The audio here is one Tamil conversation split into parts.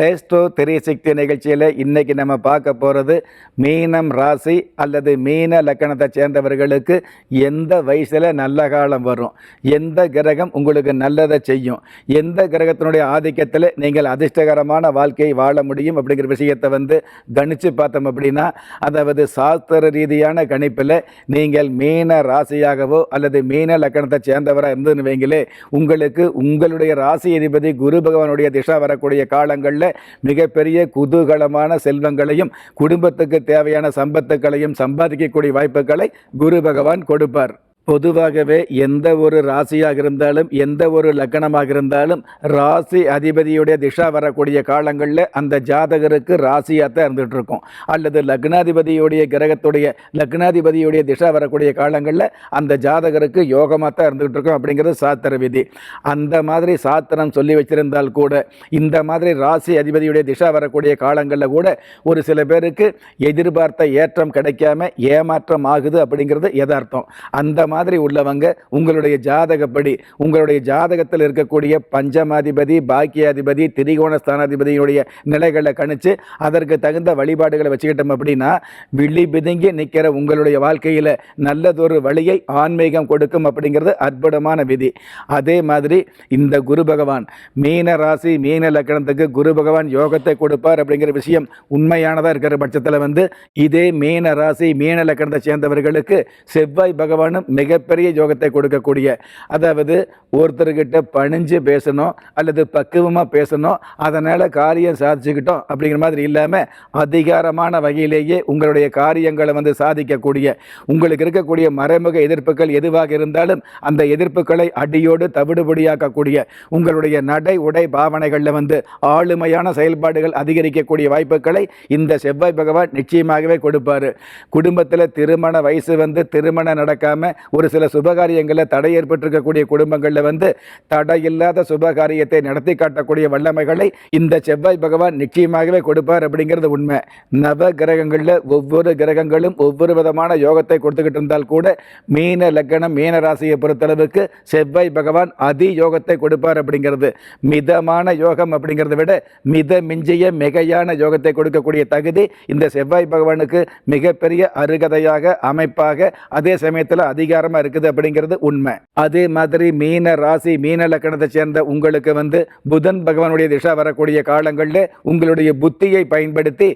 Astro three நிகழ்ச்சியில் இன்றைக்கி நம்ம பார்க்க போகிறது மீனம் ராசி அல்லது மீன லக்கணத்தை சேர்ந்தவர்களுக்கு எந்த வயசில் நல்ல காலம் வரும்? எந்த கிரகம் உங்களுக்கு நல்லதை செய்யும்? எந்த கிரகத்தினுடைய ஆதிக்கத்தில் நீங்கள் அதிர்ஷ்டகரமான வாழ்க்கையை வாழ முடியும் அப்படிங்கிற விஷயத்தை வந்து கணித்து பார்த்தோம் அப்படின்னா அதாவது சாஸ்திர ரீதியான கணிப்பில் நீங்கள் மீன ராசியாகவோ அல்லது மீன லக்கணத்தை சேர்ந்தவராக இருந்துன்னு வைங்களே உங்களுக்கு உங்களுடைய ராசி அதிபதி குரு பகவானுடைய திசா வரக்கூடிய காலங்களில் மிகப்பெரிய குதூகலமான செல்வங்களையும் குடும்பத்துக்கு தேவையான சம்பத்துக்களையும் சம்பாதிக்கக்கூடிய வாய்ப்புகளை குரு பகவான் கொடுப்பார். பொதுவாகவே எந்த ஒரு ராசியாக இருந்தாலும் எந்த ஒரு லக்கணமாக இருந்தாலும் ராசி அதிபதியுடைய திசா வரக்கூடிய காலங்களில் அந்த ஜாதகருக்கு ராசியாக தான் இருந்துகிட்டு இருக்கும் அல்லது லக்னாதிபதியுடைய கிரகத்துடைய லக்னாதிபதியுடைய திசா வரக்கூடிய காலங்களில் அந்த ஜாதகருக்கு யோகமாக தான் இருந்துகிட்டு இருக்கும் அப்படிங்கிறது சாத்திர விதி. அந்த மாதிரி சாத்திரம் சொல்லி வச்சிருந்தால் கூட இந்த மாதிரி ராசி அதிபதியுடைய திசா வரக்கூடிய காலங்களில் கூட ஒரு சில பேருக்கு எதிர்பார்த்த ஏற்றம் கிடைக்காம ஏமாற்றம் ஆகுது அப்படிங்கிறது யதார்த்தம். அந்த மாதிரி உள்ளவங்க உங்களுடைய ஜாதகப்படி உங்களுடைய ஜாதகத்தில் இருக்கக்கூடிய பஞ்சமாதிபதி பாக்கியாதிபதி திரிகோண ஸ்தானாதிபதியுடைய நிலைகளை கணிச்சு அதற்கு தகுந்த வழிபாடுகளை வச்சுக்கிட்டோம் அப்படின்னா விழி பிதுங்கி நிற்கிற உங்களுடைய வாழ்க்கையில் நல்லதொரு வழியை ஆன்மீகம் கொடுக்கும் அப்படிங்கிறது அற்புதமான விதி. அதே மாதிரி இந்த குரு பகவான் மீன ராசி மீன லக்கணத்துக்கு குரு பகவான் யோகத்தை கொடுப்பார் அப்படிங்கிற விஷயம் உண்மையானதாக இருக்கிற பட்சத்தில் வந்து இதே மீன ராசி மீன லக்கணத்தை சேர்ந்தவர்களுக்கு செவ்வாய் பகவானும் மிகப்பெரிய யோகத்தை கொடுக்கக்கூடிய அதாவது ஒருத்தர்கிட்ட பணிஞ்சு பேசணும் அல்லது பக்குவமாக பேசணும் அதனால் காரியம் சாதிச்சுக்கிட்டோம் அப்படிங்கிற மாதிரி இல்லாமல் அதிகாரமான வகையிலேயே உங்களுடைய காரியங்களை வந்து சாதிக்கக்கூடிய உங்களுக்கு இருக்கக்கூடிய மறைமுக எதிர்ப்புகள் எதுவாக இருந்தாலும் அந்த எதிர்ப்புகளை அடியோடு தவிடுபடியாக்கக்கூடிய உங்களுடைய நடை உடை பாவனைகளில் வந்து ஆளுமையான செயல்பாடுகள் அதிகரிக்கக்கூடிய வாய்ப்புகளை இந்த செவ்வாய் பகவான் நிச்சயமாகவே கொடுப்பார். குடும்பத்தில் திருமண வயசு வந்து திருமணம் நடக்காமல் ஒரு சில சுபகாரியங்களில் தடை ஏற்பட்டிருக்கக்கூடிய குடும்பங்களில் வந்து தடையில்லாத சுபகாரியத்தை நடத்தி காட்டக்கூடிய வல்லமைகளை இந்த செவ்வாய் பகவான் நிச்சயமாகவே கொடுப்பார் அப்படிங்கிறது உண்மை. நவ கிரகங்களில் ஒவ்வொரு கிரகங்களும் ஒவ்வொரு விதமான யோகத்தை கொடுத்துக்கிட்டு இருந்தால் கூட மீன லக்கணம் மீன ராசியை பொறுத்தளவுக்கு செவ்வாய் பகவான் அதி யோகத்தை கொடுப்பார் அப்படிங்கிறது. மிதமான யோகம் அப்படிங்கிறத விட மித மிஞ்சிய மிகையான யோகத்தை கொடுக்கக்கூடிய தகுதி இந்த செவ்வாய் பகவானுக்கு மிகப்பெரிய அருகதையாக அமைப்பாக அதே சமயத்தில் அதிகாரமாக இருக்குது அப்படிங்கிறது உண்மை. அதே மாதிரி மீன ராசி மீன லக்கணத்தை சேர்ந்த உங்களுக்கு வந்து புதன் பகவானுடைய திசா வரக்கூடிய காலங்களில் உங்களுடைய புத்தியை பயன்படுத்தி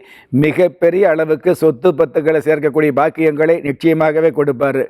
மிகப்பெரிய அளவுக்கு சொத்து பத்துக்களை சேர்க்கக்கூடிய பாக்கியங்களை நிச்சயமாகவே கொடுப்பார்.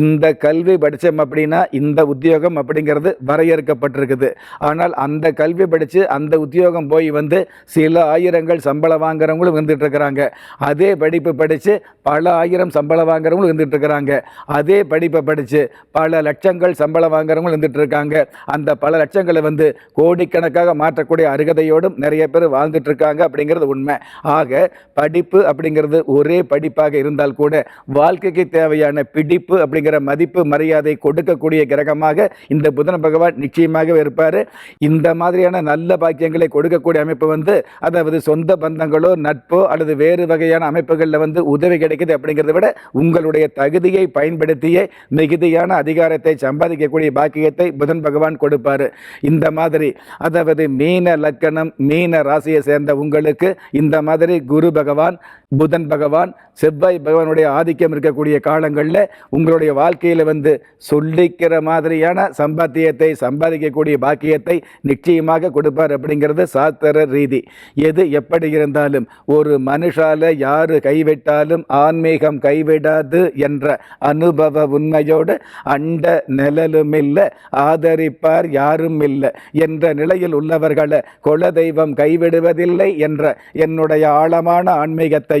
இந்த கல்வி படித்தோம் அப்படின்னா இந்த உத்தியோகம் அப்படிங்கிறது வரையறுக்கப்பட்டிருக்குது. ஆனால் அந்த கல்வி படித்து அந்த உத்தியோகம் போய் வந்து சில ஆயிரங்கள் சம்பளம் வாங்குறவங்களும் இருந்துட்டு இருக்கிறாங்க அதே படிப்பு படித்து பல ஆயிரம் சம்பளம் வாங்குறவங்களும் வந்துட்டு இருக்கிறாங்க அதே படிப்பு படித்து பல லட்சங்கள் சம்பளம் வாங்குறவங்களும் இருந்துகிட்டு இருக்காங்க அந்த பல லட்சங்களை வந்து கோடிக்கணக்காக மாற்றக்கூடிய அருகதையோடும் நிறைய பேர் வாழ்ந்துட்டு இருக்காங்க அப்படிங்கிறது உண்மை. ஆக படிப்பு அப்படிங்கிறது ஒரே படிப்பாக இருந்தால் கூட வாழ்க்கைக்கு தேவையான பிடிப்பு அப்படிங்கிற மதிப்பு மரியாதை கொடுக்கக்கூடிய கிரகமாக இந்த புதன பகவான் நிச்சயமாகவே இருப்பார். இந்த மாதிரியான நல்ல பாக்கியங்களை கொடுக்கக்கூடிய அமைப்பு வந்து அதாவது சொந்த பந்தங்களோ நட்போ அல்லது வேறு வகையான அமைப்புகளில் வந்து உதவி கிடைக்குது அப்படிங்கிறத விட உங்களுடைய தகுதியை பயன்படுத்தியே மிகுதியான அதிகாரத்தை சம்பாதிக்கக்கூடிய பாக்கியத்தை புதன் பகவான் கொடுப்பார். இந்த மாதிரி அதாவது மீன லக்கணம் மீன ராசியை சேர்ந்த உங்களுக்கு இந்த மாதிரி குரு பகவான் புதன் பகவான் செவ்வாய் பகவானுடைய ஆதிக்கம் இருக்கக்கூடிய காலங்களில் உங்களுடைய வாழ்க்கையில் வந்து சொல்லிக்கிற மாதிரியான சம்பாத்தியத்தை சம்பாதிக்கக்கூடிய பாக்கியத்தை நிச்சயமாக கொடுப்பார் அப்படிங்கிறது சாஸ்திர ரீதி. எது எப்படி இருந்தாலும் ஒரு மனுஷால யார் கைவிட்டாலும் ஆன்மீகம் கைவிடாது என்ற அனுபவ உண்மையோடு அண்ட நிழலுமில்ல ஆதரிப்பார் யாரும் இல்லை என்ற நிலையில் உள்ளவர்களை குலதெய்வம் கைவிடுவதில்லை என்ற என்னுடைய ஆழமான ஆன்மீகத்தை